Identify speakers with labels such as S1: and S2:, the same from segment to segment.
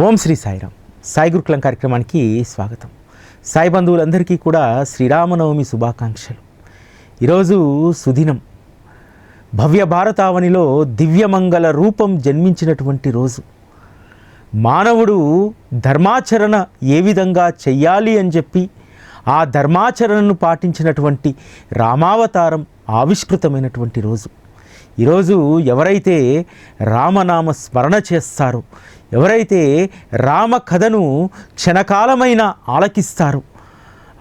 S1: ఓం శ్రీ సాయిరామ్. సాయి గురుకులం కార్యక్రమానికి స్వాగతం. సాయి బంధువులందరికీ కూడా శ్రీరామనవమి శుభాకాంక్షలు. ఈరోజు సుదినం. భవ్య భారతావనిలో దివ్యమంగళ రూపం జన్మించినటువంటి రోజు. మానవుడు ధర్మాచరణ ఏ విధంగా చెయ్యాలి అని చెప్పి ఆ ధర్మాచరణను పాటించినటువంటి రామావతారం ఆవిష్కృతమైనటువంటి రోజు. ఈరోజు ఎవరైతే రామనామ స్మరణ చేస్తారో ఎవరైతే రామ కథను క్షణకాలమైన ఆలకిస్తారు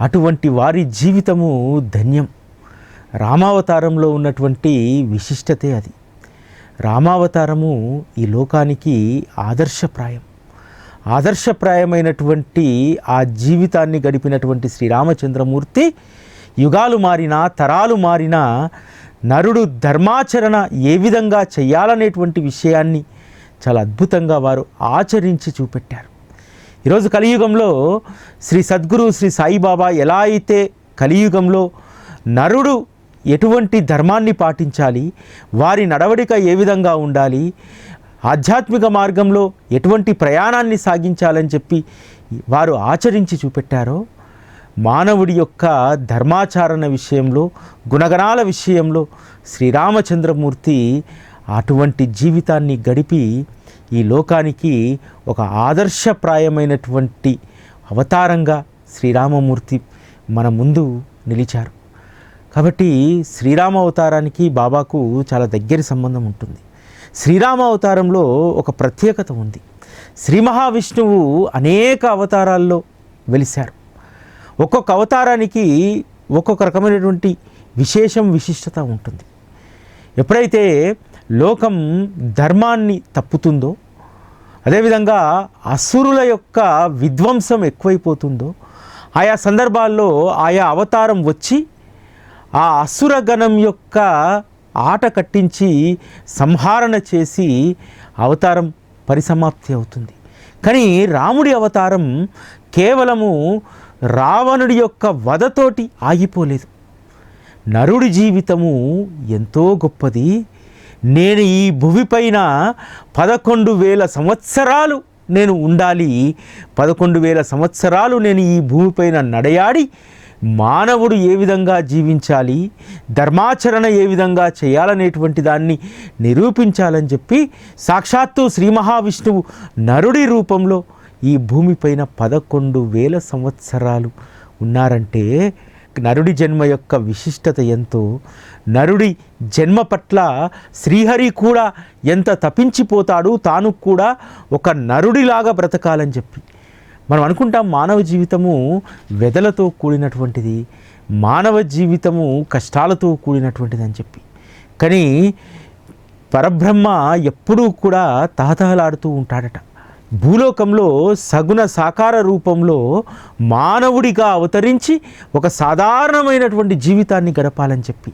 S1: అటువంటి వారి జీవితము ధన్యం. రామావతారంలో ఉన్నటువంటి విశిష్టతే అది. రామావతారము ఈ లోకానికి ఆదర్శప్రాయం. ఆదర్శప్రాయమైనటువంటి ఆ జీవితాన్ని గడిపినటువంటి శ్రీరామచంద్రమూర్తి యుగాలు మారినా తరాలు మారినా నరుడు ధర్మాచరణ ఏ విధంగా చేయాలనేటువంటి విషయాన్ని చాలా అద్భుతంగా వారు ఆచరించి చూపెట్టారు. ఈరోజు కలియుగంలో శ్రీ సద్గురు శ్రీ సాయిబాబా ఎలా అయితే కలియుగంలో నరుడు ఎటువంటి ధర్మాన్ని పాటించాలి వారి నడవడిక ఏ విధంగా ఉండాలి ఆధ్యాత్మిక మార్గంలో ఎటువంటి ప్రయాణాన్ని సాగించాలని చెప్పి వారు ఆచరించి చూపెట్టారో మానవుడి యొక్క ధర్మాచరణ విషయంలో గుణగణాల విషయంలో శ్రీరామచంద్రమూర్తి అటువంటి జీవితాన్ని గడిపి ఈ లోకానికి ఒక ఆదర్శప్రాయమైనటువంటి అవతారంగా శ్రీరామమూర్తి మన ముందు నిలిచారు. కాబట్టి శ్రీరామ అవతారానికి బాబాకు చాలా దగ్గరి సంబంధం ఉంటుంది. శ్రీరామ అవతారంలో ఒక ప్రత్యేకత ఉంది. శ్రీ మహావిష్ణువు అనేక అవతారాల్లో వెలిశారు. ఒక్కొక్క అవతారానికి ఒక్కొక్క రకమైనటువంటి విశేషం విశిష్టత ఉంటుంది. ఎప్పుడైతే లోకం ధర్మాన్ని తప్పుతుందో అదేవిధంగా అసురుల యొక్క విధ్వంసం ఎక్కువైపోతుందో ఆయా సందర్భాల్లో ఆయా అవతారం వచ్చి ఆ అసురగణం యొక్క ఆట కట్టించి సంహారణ చేసి అవతారం పరిసమాప్తి అవుతుంది. కానీ రాముడి అవతారం కేవలము రావణుడి యొక్క వధతోటి ఆగిపోలేదు. నరుడి జీవితము ఎంతో గొప్పది. నేను ఈ భూమిపైన పదకొండు వేల సంవత్సరాలు నేను ఉండాలి. పదకొండు వేల సంవత్సరాలు నేను ఈ భూమిపైన నడయాడి మానవుడు ఏ విధంగా జీవించాలి ధర్మాచరణ ఏ విధంగా చేయాలనేటువంటి దాన్ని నిరూపించాలని చెప్పి సాక్షాత్తు శ్రీ మహావిష్ణువు నరుడి రూపంలో ఈ భూమిపైన పదకొండు వేల సంవత్సరాలు ఉన్నారంటే నరుడి జన్మ యొక్క విశిష్టత ఎంతో నరుడి జన్మ పట్ల శ్రీహరి కూడా ఎంత తప్పించిపోతాడు తాను కూడా ఒక నరుడిలాగా బ్రతకాలని చెప్పి. మనం అనుకుంటాం మానవ జీవితము వెదలతో కూడినటువంటిది మానవ జీవితము కష్టాలతో కూడినటువంటిది అని చెప్పి. కానీ పరబ్రహ్మ ఎప్పుడూ కూడా తహతహలాడుతూ ఉంటాడట. భూలోకంలో సగుణ సాకార రూపంలో మానవుడిగా అవతరించి ఒక సాధారణమైనటువంటి జీవితాన్ని గడపాలని చెప్పి.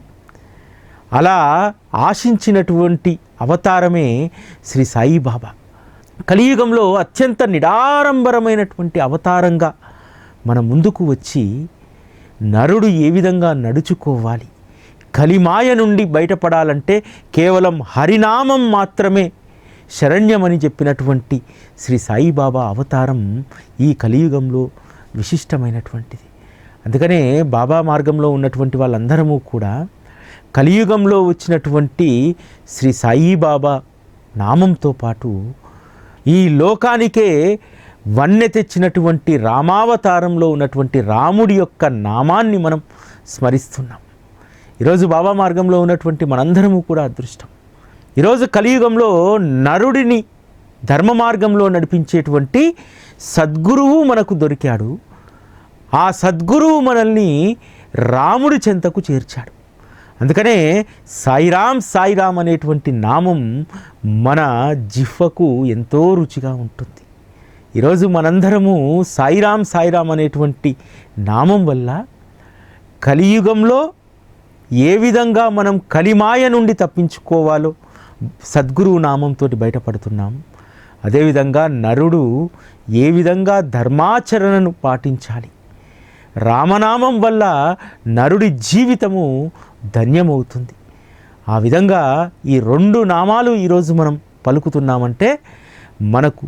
S1: అలా ఆశించినటువంటి అవతారమే శ్రీ సాయిబాబా. కలియుగంలో అత్యంత నిడారంబరమైనటువంటి అవతారంగా మన ముందుకు వచ్చి నరుడు ఏ విధంగా నడుచుకోవాలి? కలిమాయ నుండి బయటపడాలంటే కేవలం హరినామం మాత్రమే శరణ్యమని చెప్పినటువంటి శ్రీ సాయిబాబా అవతారం ఈ కలియుగంలో విశిష్టమైనటువంటిది. అందుకనే బాబా మార్గంలో ఉన్నటువంటి వాళ్ళందరము కూడా కలియుగంలో వచ్చినటువంటి శ్రీ సాయిబాబా నామంతో పాటు ఈ లోకానికే వన్నె తెచ్చినటువంటి రామావతారంలో ఉన్నటువంటి రాముడి యొక్క నామాన్ని మనం స్మరిస్తున్నాం. ఈరోజు బాబా మార్గంలో ఉన్నటువంటి మనందరము కూడా అదృష్టం. ఈరోజు కలియుగంలో నరుడిని ధర్మ మార్గంలో నడిపించేటువంటి సద్గురువు మనకు దొరికాడు. ఆ సద్గురువు మనల్ని రాముడి చెంతకు చేర్చాడు. అందుకనే సాయిరామ్ సాయిరామ్ అనేటువంటి నామం మన జిహ్వకు ఎంతో రుచిగా ఉంటుంది. ఈరోజు మనందరము సాయిరామ్ సాయిరామ్ అనేటువంటి నామం వల్ల కలియుగంలో ఏ విధంగా మనం కలిమాయ నుండి తప్పించుకోవాలో సద్గురువు నామంతో బయటపడుతున్నాం. అదేవిధంగా నరుడు ఏ విధంగా ధర్మాచరణను పాటించాలి? రామనామం వల్ల నరుడి జీవితము ధన్యమవుతుంది. ఆ విధంగా ఈ రెండు నామాలు ఈరోజు మనం పలుకుతున్నామంటే మనకు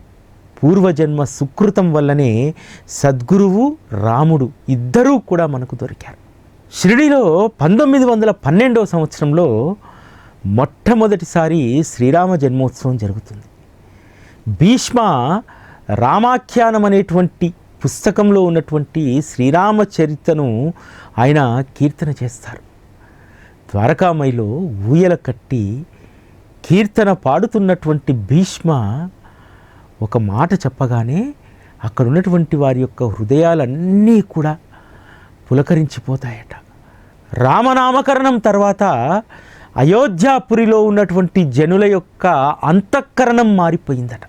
S1: పూర్వజన్మ సుకృతం వల్లనే సద్గురువు రాముడు ఇద్దరూ కూడా మనకు దొరికారు. షిరిడిలో పంతొమ్మిది వందల పన్నెండవ సంవత్సరంలో మొట్టమొదటిసారి శ్రీరామ జన్మోత్సవం జరుగుతుంది. భీష్మ రామాఖ్యానం అనేటువంటి పుస్తకంలో ఉన్నటువంటి శ్రీరామ చరిత్రను ఆయన కీర్తన చేస్తారు. ద్వారకామయిలో ఊయల కట్టి కీర్తన పాడుతున్నటువంటి భీష్మ ఒక మాట చెప్పగానే అక్కడ ఉన్నటువంటి వారి యొక్క హృదయాలన్నీ కూడా పులకరించిపోతాయట. రామనామకరణం తర్వాత అయోధ్యాపురిలో ఉన్నటువంటి జనుల యొక్క అంతఃకరణం మారిపోయిందట.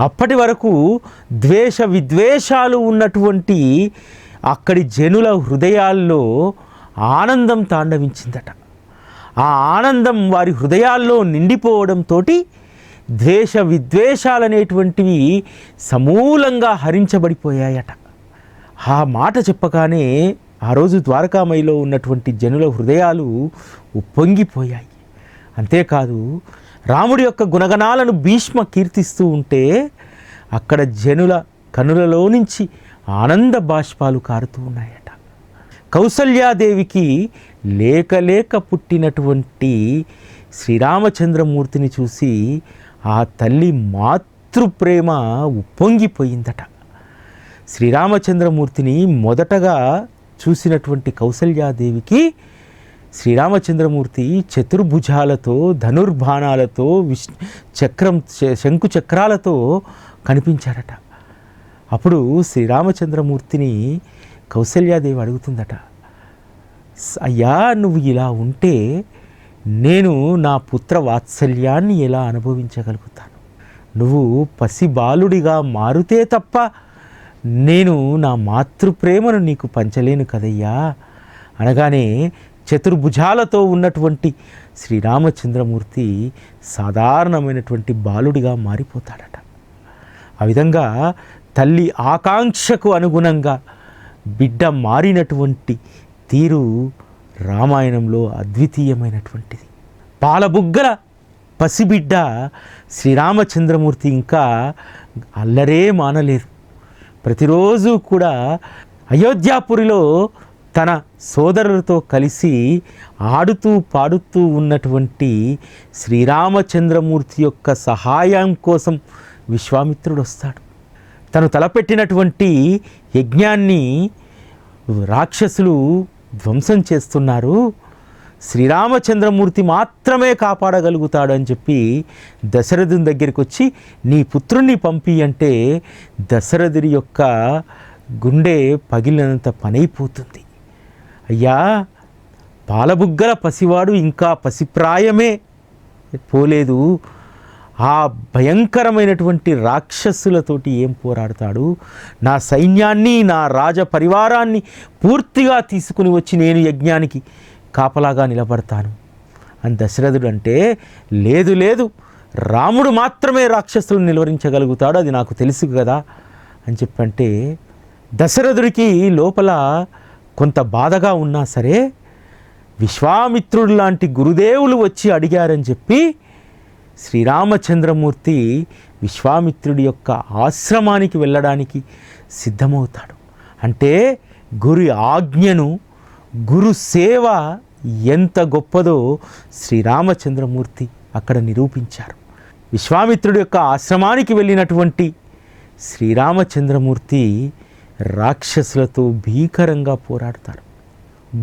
S1: అప్పటి వరకు ద్వేష విద్వేషాలు ఉన్నటువంటి అక్కడి జనుల హృదయాల్లో ఆనందం తాండవించిందట. ఆ ఆనందం వారి హృదయాల్లో నిండిపోవడంతో ద్వేష విద్వేషాలనేటువంటివి సమూలంగా హరించబడిపోయాయట. ఆ మాట చెప్పగానే ఆ రోజు ద్వారకామయిలో ఉన్నటువంటి జనుల హృదయాలు ఉప్పొంగిపోయాయి అంతేకాదు రాముడి యొక్క గుణగణాలను భీష్మ కీర్తిస్తూ ఉంటే అక్కడ జనుల కనులలో నుంచి ఆనంద బాష్పాలు కారుతూ ఉన్నాయట. కౌసల్యాదేవికి లేక లేక పుట్టినటువంటి శ్రీరామచంద్రమూర్తిని చూసి ఆ తల్లి మాతృప్రేమ ఉప్పొంగిపోయిందట. శ్రీరామచంద్రమూర్తిని మొదటగా చూసినటువంటి కౌసల్యాదేవికి శ్రీరామచంద్రమూర్తి చతుర్భుజాలతో ధనుర్బాణాలతో విష్ చక్రం శ- శంకు చక్రాలతో కనిపించారట. అప్పుడు శ్రీరామచంద్రమూర్తిని కౌసల్యాదేవి అడుగుతుందట అయ్యా నువ్వు ఇలా ఉంటే నేను నా పుత్ర వాత్సల్యాన్ని ఎలా అనుభవించగలుగుతాను? నువ్వు పసి బాలుడిగా మారుతే తప్ప నేను నా మాతృప్రేమను నీకు పంచలేను కదయ్యా. అనగానే చతుర్భుజాలతో ఉన్నటువంటి శ్రీరామచంద్రమూర్తి సాధారణమైనటువంటి బాలుడిగా మారిపోతాడట. ఆ విధంగా తల్లి ఆకాంక్షకు అనుగుణంగా బిడ్డ మారినటువంటి తీరు రామాయణంలో అద్వితీయమైనటువంటిది. పాలబుగ్గల పసిబిడ్డ శ్రీరామచంద్రమూర్తి ఇంకా అల్లరే మానలేదు ప్రతిరోజు కూడా అయోధ్యాపురిలో తన సోదరులతో కలిసి ఆడుతూ పాడుతూ ఉన్నటువంటి శ్రీరామచంద్రమూర్తి యొక్క సహాయం కోసం విశ్వామిత్రుడు వస్తాడు. తను తలపెట్టినటువంటి యజ్ఞాన్ని రాక్షసులు ధ్వంసం చేస్తున్నారు. శ్రీరామచంద్రమూర్తి మాత్రమే కాపాడగలుగుతాడు అని చెప్పి దశరథుని దగ్గరికి వచ్చి నీ పుత్రుణ్ణి పంపి అంటే దశరథుడి యొక్క గుండె పగిలినంత పనైపోతుంది. అయ్యా పాలబుగ్గల పసివాడు ఇంకా పసిప్రాయమే. పోలేదు. ఆ భయంకరమైనటువంటి రాక్షసులతోటి ఏం పోరాడతాడు? నా సైన్యాన్ని నా రాజ పరివారాన్ని పూర్తిగా తీసుకుని వచ్చి నేను యజ్ఞానికి కాపలాగా నిలబడతాను. అని దశరథుడు అంటే లేదు లేదు. రాముడు మాత్రమే రాక్షసులను నిలువరించగలుగుతాడు అది నాకు తెలుసు కదా. అని చెప్పంటే దశరథుడికి లోపల కొంత బాధగా ఉన్నా సరే విశ్వామిత్రుడు లాంటి గురుదేవులు వచ్చి అడిగారని చెప్పి శ్రీరామచంద్రమూర్తి విశ్వామిత్రుడి యొక్క ఆశ్రమానికి వెళ్ళడానికి సిద్ధమవుతాడు. అంటే గురి ఆజ్ఞను గురు సేవ ఎంత గొప్పదో శ్రీరామచంద్రమూర్తి అక్కడ నిరూపించారు. విశ్వామిత్రుడి యొక్క ఆశ్రమానికి వెళ్ళినటువంటి శ్రీరామచంద్రమూర్తి రాక్షసులతో భీకరంగా పోరాడతారు.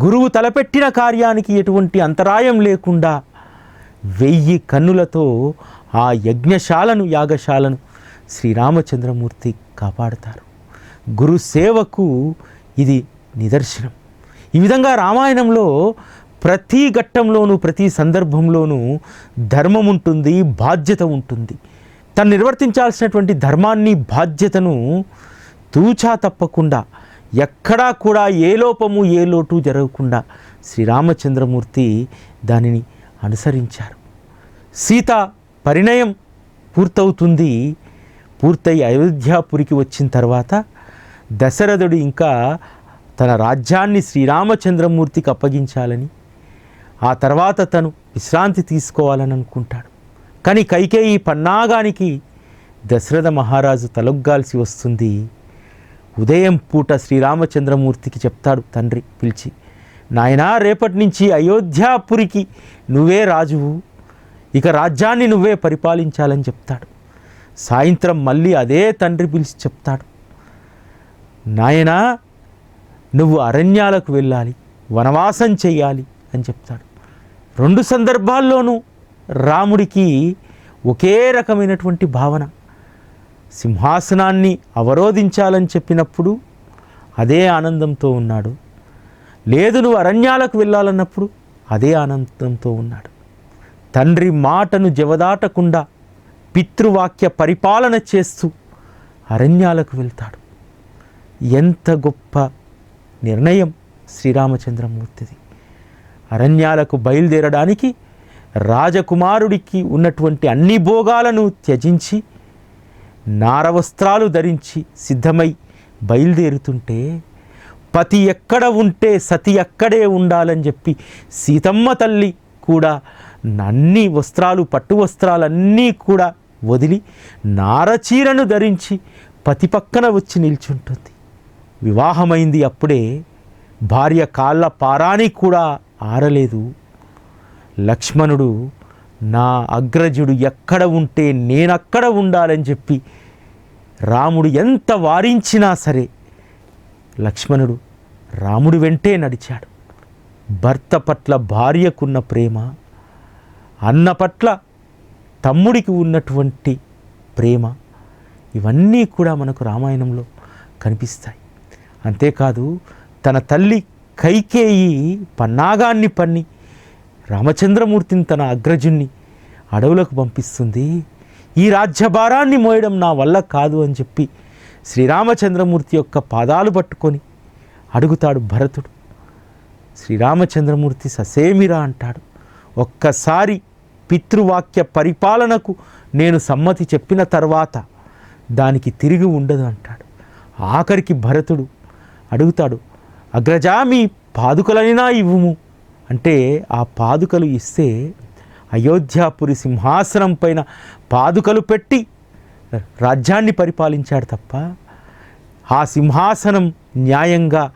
S1: గురువు తలపెట్టిన కార్యానికి ఎటువంటి అంతరాయం లేకుండా వెయ్యి కన్నులతో ఆ యజ్ఞశాలను యాగశాలను శ్రీరామచంద్రమూర్తి కాపాడుతారు. గురు సేవకు ఇది నిదర్శనం. ఈ విధంగా రామాయణంలో ప్రతి ఘట్టంలోనూ ప్రతి సందర్భంలోనూ ధర్మం ఉంటుంది బాధ్యత ఉంటుంది. తను నిర్వర్తించాల్సినటువంటి ధర్మాన్ని బాధ్యతను తూచా తప్పకుండా ఎక్కడా కూడా ఏ లోపము ఏ లోటు జరగకుండా శ్రీరామచంద్రమూర్తి దానిని అనుసరించారు. సీత పరిణయం పూర్తవుతుంది. పూర్తయి అయోధ్యాపురికి వచ్చిన తర్వాత దశరథుడు ఇంకా తన రాజ్యాన్ని శ్రీరామచంద్రమూర్తికి అప్పగించాలని ఆ తర్వాత తను విశ్రాంతి తీసుకోవాలని అనుకుంటాడు. కానీ కైకేయి పన్నాగానికి దశరథ మహారాజు తలొగ్గాల్సి వస్తుంది. ఉదయం పూట శ్రీరామచంద్రమూర్తికి చెప్తాడు తండ్రి పిలిచి నాయనా రేపటి నుంచి అయోధ్యాపురికి నువ్వే రాజువు. ఇక రాజ్యాన్ని నువ్వే పరిపాలించాలని చెప్తాడు. సాయంత్రం మళ్ళీ అదే తండ్రి పిలిచి చెప్తాడు. నాయనా నువ్వు అరణ్యాలకు వెళ్ళాలి వనవాసం చెయ్యాలి అని చెప్తాడు. రెండు సందర్భాల్లోనూ రాముడికి ఒకే రకమైనటువంటి భావన. సింహాసనాన్ని అవరోధించాలని చెప్పినప్పుడు అదే ఆనందంతో ఉన్నాడు. లేదు నువ్వు అరణ్యాలకు వెళ్ళాలన్నప్పుడు అదే ఆనందంతో ఉన్నాడు. తండ్రి మాటను జవదాటకుండా పితృవాక్య పరిపాలన చేస్తూ అరణ్యాలకు వెళ్తాడు. ఎంత గొప్ప నిర్ణయం శ్రీరామచంద్రమూర్తిది. అరణ్యాలకు బయలుదేరడానికి రాజకుమారుడికి ఉన్నటువంటి అన్ని భోగాలను త్యజించి నారవస్త్రాలు ధరించి సిద్ధమై బయలుదేరుతుంటే పతి ఎక్కడ ఉంటే సతి అక్కడే ఉండాలని చెప్పి సీతమ్మ తల్లి కూడా అన్ని వస్త్రాలు పట్టు వస్త్రాలన్నీ కూడా వదిలి నారచీరను ధరించి పతి పక్కన వచ్చి నిల్చుంటుంది. వివాహమైంది అప్పుడే భార్య కాళ్ళ పారాని కూడా ఆరలేదు. లక్ష్మణుడు నా అగ్రజుడు ఎక్కడ ఉంటే నేనక్కడ ఉండాలని చెప్పి రాముడు ఎంత వారించినా సరే లక్ష్మణుడు రాముడు వెంటే నడిచాడు. భర్త పట్ల భార్యకున్న ప్రేమ అన్న పట్ల తమ్ముడికి ఉన్నటువంటి ప్రేమ ఇవన్నీ కూడా మనకు రామాయణంలో కనిపిస్తాయి. అంతేకాదు తన తల్లి కైకేయి పన్నాగాన్ని పన్ని రామచంద్రమూర్తిని తన అగ్రజుణ్ణి అడవులకు పంపిస్తుంది. ఈ రాజ్యభారాన్ని మోయడం నా వల్ల కాదు అని చెప్పి శ్రీరామచంద్రమూర్తి యొక్క పాదాలు పట్టుకొని అడుగుతాడు భరతుడు. శ్రీరామచంద్రమూర్తి ససేమిరా అంటాడు. ఒక్కసారి పితృవాక్య పరిపాలనకు నేను సమ్మతి చెప్పిన తర్వాత దానికి తిరిగి ఉండదు అంటాడు. ఆఖరికి భరతుడు అడుగుతాడు అగ్రజా మీ పాదుకలనినా ఇవ్వుము. అంటే ఆ పాదుకలు ఇస్తే అయోధ్యాపురి సింహాసనం పైన పాదుకలు పెట్టి రాజ్యాన్ని పరిపాలించాడు తప్ప ఆ సింహాసనం న్యాయంగా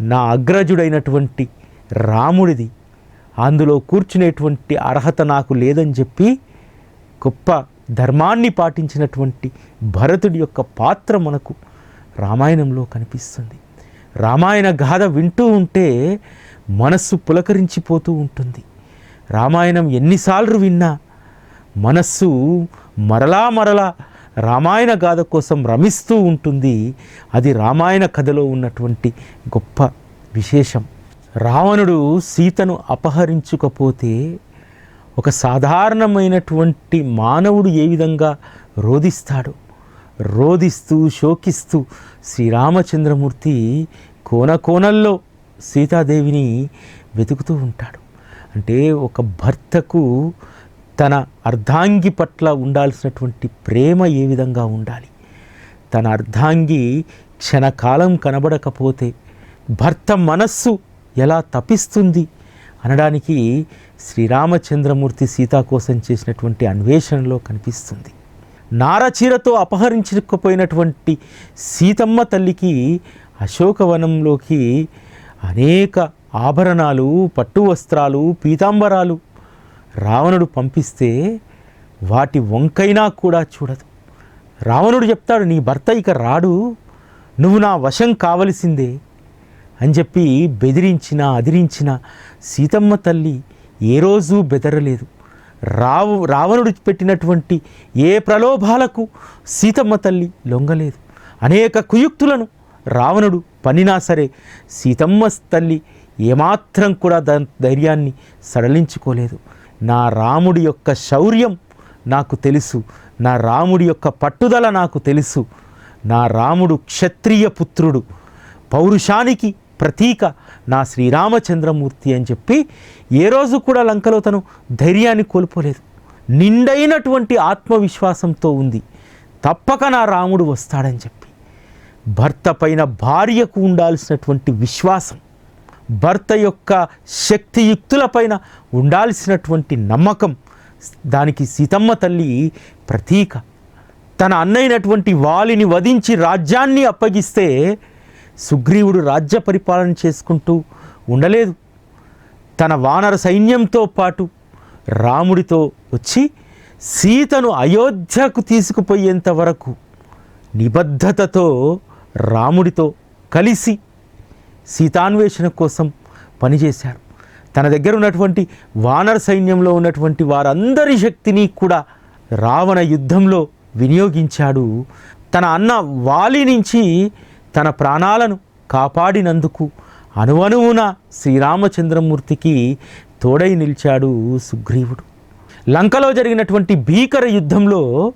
S1: నా అగ్రజుడైనటువంటి రాముడిది. అందులో కూర్చునేటువంటి అర్హత నాకు లేదని చెప్పి గొప్ప ధర్మాన్ని పాటించినటువంటి భరతుడి యొక్క పాత్ర మనకు రామాయణంలో కనిపిస్తుంది. రామాయణ గాథ వింటూ ఉంటే మనస్సు పులకరించిపోతూ ఉంటుంది. రామాయణం ఎన్నిసార్లు విన్నా మనస్సు మరలా మరలా రామాయణ గాథ కోసం రమిస్తూ ఉంటుంది. అది రామాయణ కథలో ఉన్నటువంటి గొప్ప విశేషం. రావణుడు సీతను అపహరించుకపోతే ఒక సాధారణమైనటువంటి మానవుడు ఏ విధంగా రోధిస్తాడు? రోధిస్తూ శోకిస్తూ శ్రీరామచంద్రమూర్తి కోన కోనల్లో సీతాదేవిని వెతుకుతూ ఉంటాడు. అంటే ఒక భర్తకు తన అర్ధాంగి పట్ల ఉండాల్సినటువంటి ప్రేమ ఏ విధంగా ఉండాలి? తన అర్ధాంగి క్షణకాలం కనబడకపోతే భర్త మనస్సు ఎలా తపిస్తుంది అనడానికి శ్రీరామచంద్రమూర్తి సీతా కోసం చేసినటువంటి అన్వేషణలో కనిపిస్తుంది. నారచీరతో అపహరించకపోయినటువంటి సీతమ్మ తల్లికి అశోకవనంలోకి అనేక ఆభరణాలు పట్టు వస్త్రాలు పీతాంబరాలు రావణుడు పంపిస్తే వాటి వంకైనా కూడా చూడదు. రావణుడు చెప్తాడు నీ భర్త ఇక రాడు నువ్వు నా వశం కావలసిందే అని చెప్పి బెదిరించిన అదిరించిన సీతమ్మ తల్లి ఏ రోజు బెదరలేదు. రావు రావణుడు పెట్టినటువంటి ఏ ప్రలోభాలకు సీతమ్మ తల్లి లొంగలేదు. అనేక కుయుక్తులను రావణుడు పనినా సరే సీతమ్మ తల్లి ఏమాత్రం కూడా దా ధైర్యాన్ని సడలించుకోలేదు. నా రాముడి యొక్క శౌర్యం నాకు తెలుసు. నా రాముడి యొక్క పట్టుదల నాకు తెలుసు. నా రాముడు క్షత్రియ పుత్రుడు. పౌరుషానికి ప్రతీక నా శ్రీరామచంద్రమూర్తి అని చెప్పి ఏ రోజు కూడా లంకలో తను ధైర్యాన్ని కోల్పోలేదు. నిండైనటువంటి ఆత్మవిశ్వాసంతో ఉంది. తప్పక నా రాముడు వస్తాడని చెప్పి. భర్త పైన భార్యకు ఉండాల్సినటువంటి విశ్వాసం భర్త యొక్క శక్తియుక్తులపైన ఉండాల్సినటువంటి నమ్మకం దానికి సీతమ్మ తల్లి ప్రతీక. తన అన్నైనటువంటి వాలిని వధించి రాజ్యాన్ని అప్పగిస్తే సుగ్రీవుడు రాజ్య పరిపాలన చేసుకుంటూ ఉండలేదు. తన వానర సైన్యంతో పాటు రాముడితో వచ్చి సీతను అయోధ్యకు తీసుకుపోయేంత వరకు నిబద్ధతతో రాముడితో కలిసి సీతాన్వేషణ కోసం పనిచేశారు. తన దగ్గర ఉన్నటువంటి వానర సైన్యంలో ఉన్నటువంటి వారందరి శక్తిని కూడా రావణ యుద్ధంలో వినియోగించాడు. తన అన్న వాలి నుంచి తన ప్రాణాలను కాపాడినందుకు అనువనువున శ్రీరామచంద్రమూర్తికి తోడై నిలిచాడు సుగ్రీవుడు. లంకలో జరిగినటువంటి భీకర యుద్ధంలో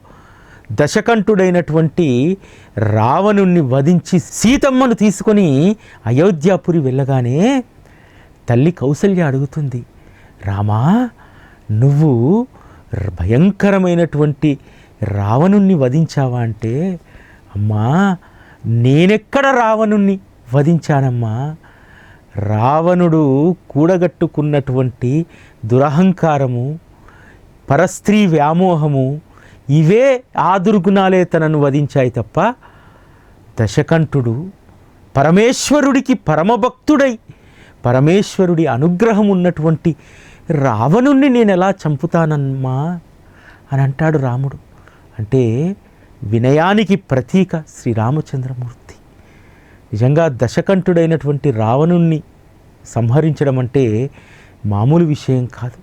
S1: దశకంఠుడైనటువంటి రావణుణ్ణి వధించి సీతమ్మను తీసుకొని అయోధ్యాపురి వెళ్ళగానే తల్లి కౌసల్య అడుగుతుంది రామా నువ్వు భయంకరమైనటువంటి రావణుణ్ణి వధించావా అంటే అమ్మా నేనెక్కడ రావణుణ్ణి వధించానమ్మా? రావణుడు కూడగట్టుకున్నటువంటి దురహంకారము పరస్త్రీ వ్యామోహము ఇవే ఆ దుర్గుణాలే తనను వధించాయి తప్ప దశకంఠుడు పరమేశ్వరుడికి పరమభక్తుడై పరమేశ్వరుడి అనుగ్రహం ఉన్నటువంటి రావణుణ్ణి నేను ఎలా చంపుతానమ్మా? అని అంటాడు రాముడు. అంటే వినయానికి ప్రతీక శ్రీరామచంద్రమూర్తి. నిజంగా దశకంఠుడైనటువంటి రావణుణ్ణి సంహరించడం అంటే మామూలు విషయం కాదు.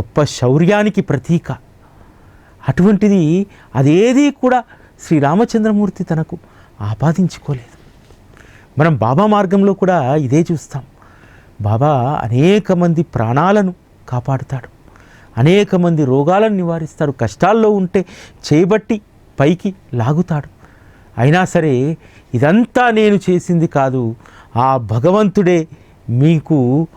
S1: గొప్ప శౌర్యానికి ప్రతీక. అటువంటిది అదేది కూడా శ్రీరామచంద్రమూర్తి తనకు ఆపాదించుకోలేదు. మనం బాబా మార్గంలో కూడా ఇదే చూస్తాం. బాబా అనేక మంది ప్రాణాలను కాపాడుతాడు. అనేక మంది రోగాలను నివారిస్తాడు. కష్టాల్లో ఉంటే చేయబట్టి పైకి లాగుతాడు. అయినా సరే ఇదంతా నేను చేసింది కాదు. ఆ భగవంతుడే మీకు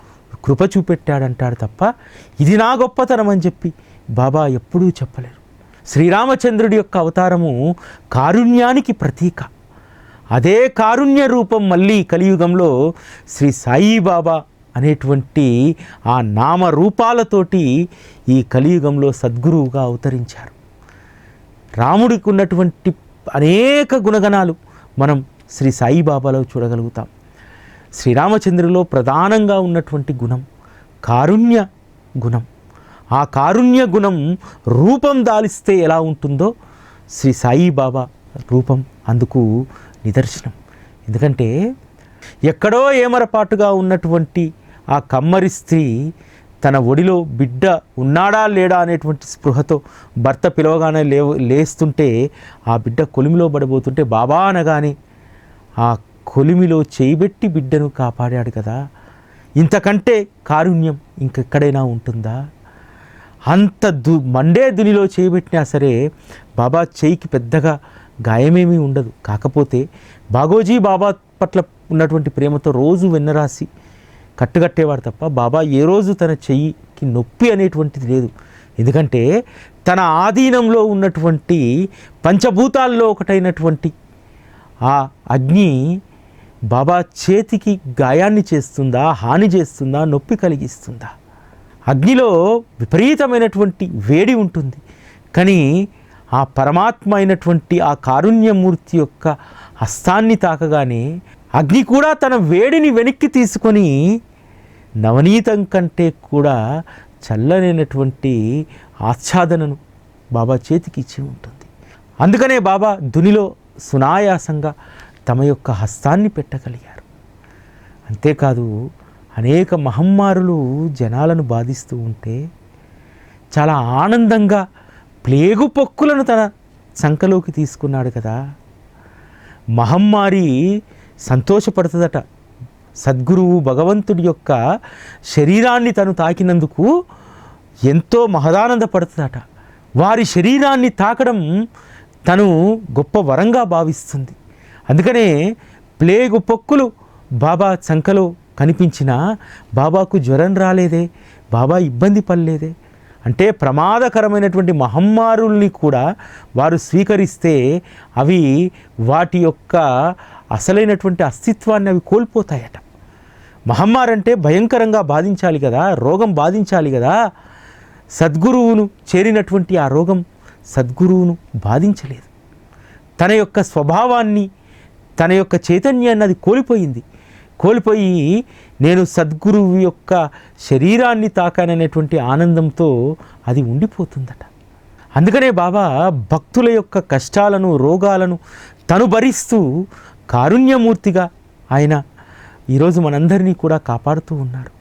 S1: కృప చూపెట్టాడంటాడు తప్ప ఇది నా గొప్పతనం అని చెప్పి బాబా ఎప్పుడూ చెప్పలేరు. శ్రీరామచంద్రుడి యొక్క అవతారము కారుణ్యానికి ప్రతీక. అదే కారుణ్య రూపం మళ్ళీ కలియుగంలో శ్రీ సాయిబాబా అనేటువంటి ఆ నామ రూపాలతోటి ఈ కలియుగంలో సద్గురువుగా అవతరించారు. రాముడికి ఉన్నటువంటి అనేక గుణగణాలు మనం శ్రీ సాయిబాబాలో చూడగలుగుతాం. శ్రీరామచంద్రులో ప్రధానంగా ఉన్నటువంటి గుణం కారుణ్య గుణం. ఆ కారుణ్య గుణం రూపం దాలిస్తే ఎలా ఉంటుందో శ్రీ సాయిబాబా రూపం అందుకు నిదర్శనం. ఎందుకంటే ఎక్కడో ఏమరపాటుగా ఉన్నటువంటి ఆ కమ్మరి స్త్రీ తన ఒడిలో బిడ్డ ఉన్నాడా లేడా అనేటువంటి స్పృహతో భర్త పిలవగానే లే లేస్తుంటే ఆ బిడ్డ కొలిమిలో పడబోతుంటే బాబా అనగానే ఆ కొలిమిలో చేయిబెట్టి బిడ్డను కాపాడాడు కదా. ఇంతకంటే కారుణ్యం ఇంకెక్కడైనా ఉంటుందా? అంత దు మండే దునిలో చేయబెట్టినా సరే బాబా చేయికి పెద్దగా గాయమేమీ ఉండదు. కాకపోతే బాగోజీ బాబా పట్ల ఉన్నటువంటి ప్రేమతో రోజు వెన్నరాసి కట్టుకట్టేవాడు తప్ప బాబా ఏ రోజు తన చెయ్యికి నొప్పి అనేటువంటిది లేదు. ఎందుకంటే తన ఆధీనంలో ఉన్నటువంటి పంచభూతాల్లో ఒకటైనటువంటి ఆ అగ్ని బాబా చేతికి గాయాన్ని చేస్తుందా హాని చేస్తుందా నొప్పి కలిగిస్తుందా? అగ్నిలో విపరీతమైనటువంటి వేడి ఉంటుంది. కానీ ఆ పరమాత్మ అయినటువంటి ఆ కారుణ్యమూర్తి యొక్క హస్తాన్ని తాకగానే అగ్ని కూడా తన వేడిని వెనక్కి తీసుకొని నవనీతం కంటే కూడా చల్లనైనటువంటి ఆచ్ఛాదనను బాబా చేతికి ఇచ్చి ఉంటుంది. అందుకనే బాబా దునిలో సునాయాసంగా తమ యొక్క హస్తాన్ని పెట్టగలిగారు. అంతేకాదు అనేక మహమ్మారులు జనాలను బాధిస్తూ ఉంటే చాలా ఆనందంగా ప్లేగు పొక్కులను తన సంఖలోకి తీసుకున్నాడు కదా. మహమ్మారి సంతోషపడుతుందట. సద్గురువు భగవంతుడి యొక్క శరీరాన్ని తను తాకినందుకు ఎంతో మహదానందపడుతుందట. వారి శరీరాన్ని తాకడం తను గొప్ప వరంగా భావిస్తుంది. అందుకనే ప్లేగు పొక్కులు బాబా చంకలో కనిపించినా బాబాకు జ్వరం రాలేదే బాబా ఇబ్బంది పడలేదే. అంటే ప్రమాదకరమైనటువంటి మహమ్మారుల్ని కూడా వారు స్వీకరిస్తే అవి వాటి యొక్క అసలైనటువంటి అస్తిత్వాన్ని అవి కోల్పోతాయట. మహమ్మారంటే భయంకరంగా బాధించాలి కదా రోగం బాధించాలి కదా. సద్గురువును చేరినటువంటి ఆ రోగం సద్గురువును బాధించలేదు. తన యొక్క స్వభావాన్ని తన యొక్క చైతన్యాన్ని అది కోల్పోయింది. కోల్పోయి నేను సద్గురువు యొక్క శరీరాన్ని తాకాననేటువంటి ఆనందంతో అది ఉండిపోతుందట. అందుకనే బాబా భక్తుల యొక్క కష్టాలను రోగాలను తను భరిస్తూ కారుణ్యమూర్తిగా ఆయన ఈరోజు మనందరినీ కూడా కాపాడుతూ ఉన్నారు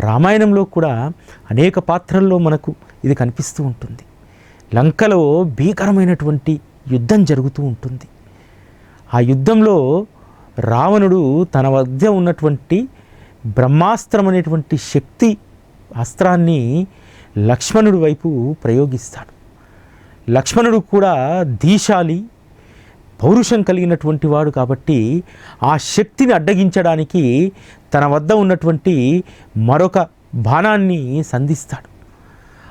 S1: రామాయణంలో కూడా అనేక పాత్రల్లో మనకు ఇది కనిపిస్తూ ఉంటుంది. లంకలో భీకరమైనటువంటి యుద్ధం జరుగుతూ ఉంటుంది. ఆ యుద్ధంలో రావణుడు తన వద్ద ఉన్నటువంటి బ్రహ్మాస్త్రం అనేటువంటి శక్తి అస్త్రాన్ని లక్ష్మణుడి వైపు ప్రయోగిస్తాడు. లక్ష్మణుడు కూడా దీశాలి పౌరుషం కలిగినటువంటి వాడు కాబట్టి ఆ శక్తిని అడ్డగించడానికి తన వద్ద ఉన్నటువంటి మరొక బాణాన్ని సంధిస్తాడు.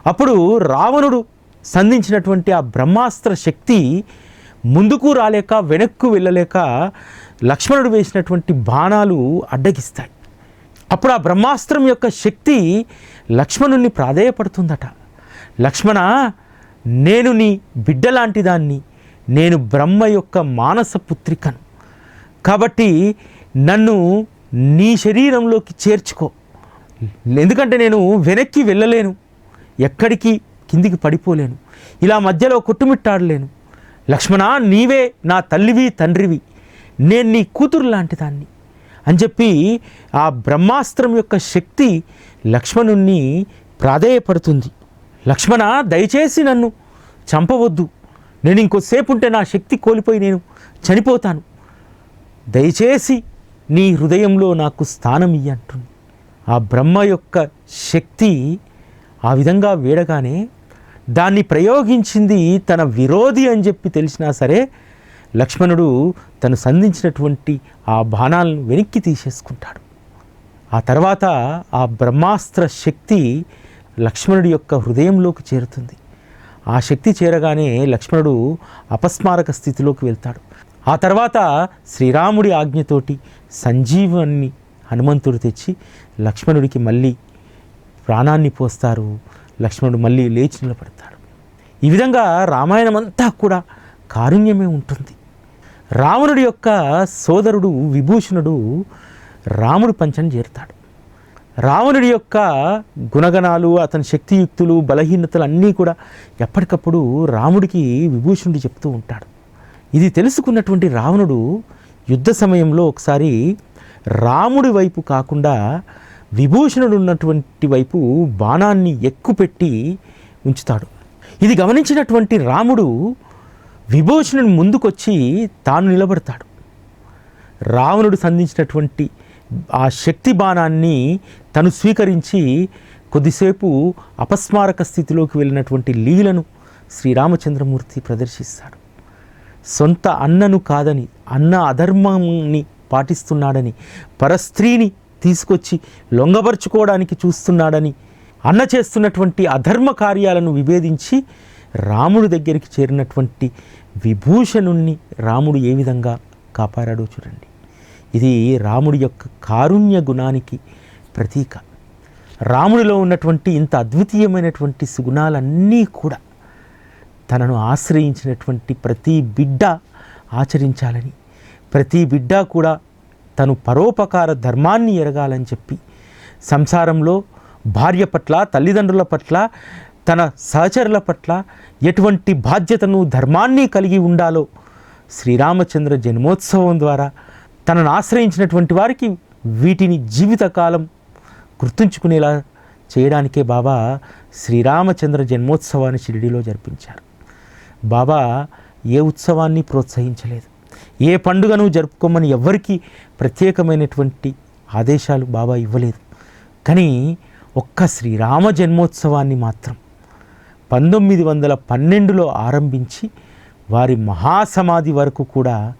S1: అప్పుడు రావణుడు సంధించినటువంటి ఆ బ్రహ్మాస్త్ర శక్తి ముందుకు రాలేక వెనక్కు వెళ్ళలేక లక్ష్మణుడు వేసినటువంటి బాణాలు అడ్డగిస్తాయి. అప్పుడు ఆ బ్రహ్మాస్త్రం యొక్క శక్తి లక్ష్మణుణ్ణి ప్రాధేయపడుతుందట. లక్ష్మణ నేను నీ బిడ్డలాంటి దాన్ని నేను బ్రహ్మ యొక్క మానస పుత్రికను. కాబట్టి నన్ను నీ శరీరంలోకి చేర్చుకో. ఎందుకంటే నేను వెనక్కి వెళ్ళలేను ఎక్కడికి కిందికి పడిపోలేను. ఇలా మధ్యలో కొట్టుమిట్టాడలేను. లక్ష్మణ నీవే నా తల్లివి తండ్రివి. నేను నీ కూతురు లాంటి దాన్ని. అని చెప్పి ఆ బ్రహ్మాస్త్రం యొక్క శక్తి లక్ష్మణుణ్ణి ప్రాధేయపడుతుంది లక్ష్మణ దయచేసి నన్ను చంపవద్దు. నేను ఇంకోసేపు ఉంటే నా శక్తి కోల్పోయి నేను చనిపోతాను. దయచేసి నీ హృదయంలో నాకు స్థానం ఇయ్యి అంటుంది. ఆ బ్రహ్మ యొక్క శక్తి ఆ విధంగా వేడగానే దాన్ని ప్రయోగించింది తన విరోధి అని చెప్పి తెలిసినా సరే లక్ష్మణుడు తను సంధించినటువంటి ఆ బాణాలను వెనక్కి తీసేసుకుంటాడు. ఆ తర్వాత ఆ బ్రహ్మాస్త్ర శక్తి లక్ష్మణుడి యొక్క హృదయంలోకి చేరుతుంది. ఆ శక్తి చేరగానే లక్ష్మణుడు అపస్మారక స్థితిలోకి వెళ్తాడు. ఆ తర్వాత శ్రీరాముడి ఆజ్ఞతోటి సంజీవాన్ని హనుమంతుడు తెచ్చి లక్ష్మణుడికి మళ్ళీ ప్రాణాన్ని పోస్తారు. లక్ష్మణుడు మళ్ళీ లేచి నిలబడతాడు. ఈ విధంగా రామాయణం అంతా కూడా కారుణ్యమే ఉంటుంది. రావణుడి యొక్క సోదరుడు విభూషణుడు రాముడు పంచం చేరుతాడు. రావణుడి యొక్క గుణగణాలు అతని శక్తియుక్తులు బలహీనతలు అన్నీ కూడా ఎప్పటికప్పుడు రాముడికి విభూషణుడు చెప్తూ ఉంటాడు. ఇది తెలుసుకున్నటువంటి రావణుడు యుద్ధ సమయంలో ఒకసారి రాముడి వైపు కాకుండా విభూషణుడు ఉన్నటువంటి వైపు బాణాన్ని ఎక్కుపెట్టి ఉంచుతాడు. ఇది గమనించినటువంటి రాముడు విభూషణుని ముందుకొచ్చి తాను నిలబడతాడు. రావణుడు సంధించినటువంటి ఆ శక్తి బాణాన్ని తను స్వీకరించి కొద్దిసేపు అపస్మారక స్థితిలోకి వెళ్ళినటువంటి లీలను శ్రీరామచంద్రమూర్తి ప్రదర్శిస్తాడు. సొంత అన్నను కాదని అన్న అధర్మాన్ని పాటిస్తున్నాడని పరస్త్రీని తీసుకొచ్చి లొంగబరుచుకోవడానికి చూస్తున్నాడని అన్న చేస్తున్నటువంటి అధర్మ కార్యాలను విభేదించి రాముడి దగ్గరికి చేరినటువంటి విభూషణుణ్ణి రాముడు ఏ విధంగా కాపాడాడో చూడండి. ఇది రాముడి యొక్క కారుణ్య గుణానికి ప్రతీక. రాముడిలో ఉన్నటువంటి ఇంత అద్వితీయమైనటువంటి సుగుణాలన్నీ కూడా తనను ఆశ్రయించినటువంటి ప్రతి బిడ్డ ఆచరించాలని ప్రతి బిడ్డ కూడా తను పరోపకార ధర్మాన్ని ఎరగాలని చెప్పి సంసారంలో భార్య పట్ల తల్లిదండ్రుల పట్ల తన సహచరుల పట్ల ఎటువంటి బాధ్యతను ధర్మాన్ని కలిగి ఉండాలో శ్రీరామచంద్ర జన్మోత్సవం ద్వారా తనను ఆశ్రయించినటువంటి వారికి వీటిని జీవితకాలం గుర్తుంచుకునేలా చేయడానికే బాబా శ్రీరామచంద్ర జన్మోత్సవాన్ని షిరిడిలో జరిపించారు. బాబా ఏ ఉత్సవాన్ని ప్రోత్సహించలేదు. ఏ పండుగను జరుపుకోమని ఎవ్వరికీ ప్రత్యేకమైనటువంటి ఆదేశాలు బాబా ఇవ్వలేదు. కానీ ఒక్క శ్రీరామ జన్మోత్సవాన్ని మాత్రం పంతొమ్మిది వందల పన్నెండులో ఆరంభించి వారి మహాసమాధి వరకు కూడా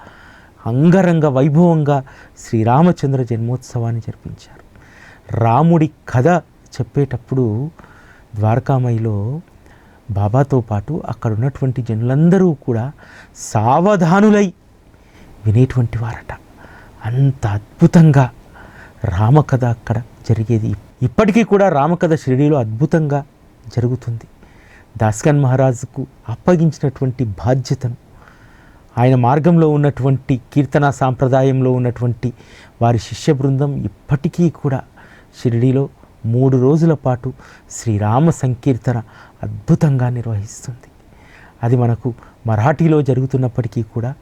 S1: అంగరంగ వైభవంగా శ్రీరామచంద్ర జన్మోత్సవాన్ని జరిపించారు. రాముడి కథ చెప్పేటప్పుడు ద్వారకామయిలో బాబాతో పాటు అక్కడ ఉన్నటువంటి జనులందరూ కూడా సావధానులై వినేటువంటి వారట. అంత అద్భుతంగా రామకథ అక్కడ జరిగేది. ఇప్పటికీ కూడా రామకథ షిరిడీలో అద్భుతంగా జరుగుతుంది. దాస్కన్ మహారాజుకు అప్పగించినటువంటి బాధ్యతను ఆయన మార్గంలో ఉన్నటువంటి కీర్తన సాంప్రదాయంలో ఉన్నటువంటి వారి శిష్య బృందం ఇప్పటికీ కూడా షిరిడీలో మూడు రోజుల పాటు శ్రీరామ సంకీర్తన అద్భుతంగా నిర్వహిస్తుంది. అది మనకు మరాఠీలో జరుగుతున్నప్పటికీ కూడా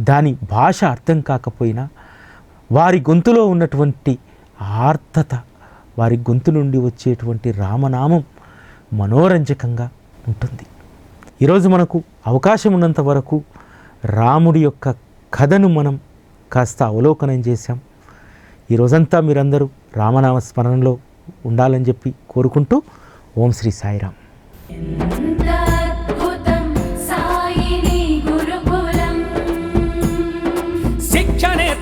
S1: దాని భాష అర్థం కాకపోయినా వారి గొంతులో ఉన్నటువంటి ఆర్తత వారి గొంతు నుండి వచ్చేటువంటి రామనామం మనోరంజకంగా ఉంటుంది. ఈరోజు మనకు అవకాశం ఉన్నంత వరకు రాముడి యొక్క కథను మనం కాస్త అవలోకనం చేశాం. ఈ రోజంతా మీరందరూ రామనామ స్మరణలో ఉండాలని చెప్పి కోరుకుంటూ ఓం శ్రీ సాయిరామ్.